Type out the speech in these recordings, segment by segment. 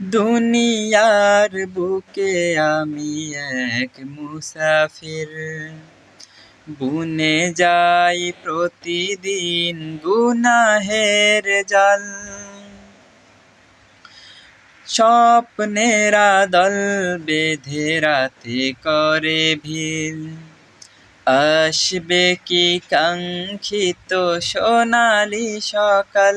দুনিয়ার বুকে আমি এক মুসাফির। বুনে যাই প্রতিদিন গুনাহের জাল। স্বপ্নেরা দল বেঁধে রাতে করে ভিল আসবে কি কাঙ্ক্ষিত সোনালি সকাল?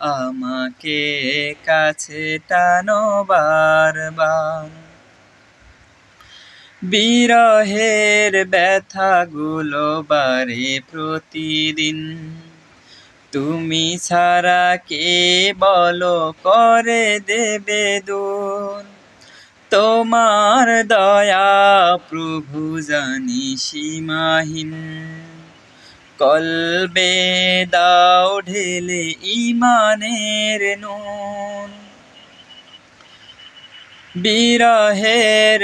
আমাকে কাছে টানো বারবার। বিরহের ব্যথাগুলো বারে প্রতিদিন। তুমি ছাড়া কে বলো করে দেবে দূর? তোমার দয়া প্রভু জানি সীমাহীন। কলবে দাও ঢেলে ইমানের নুন। বিরহের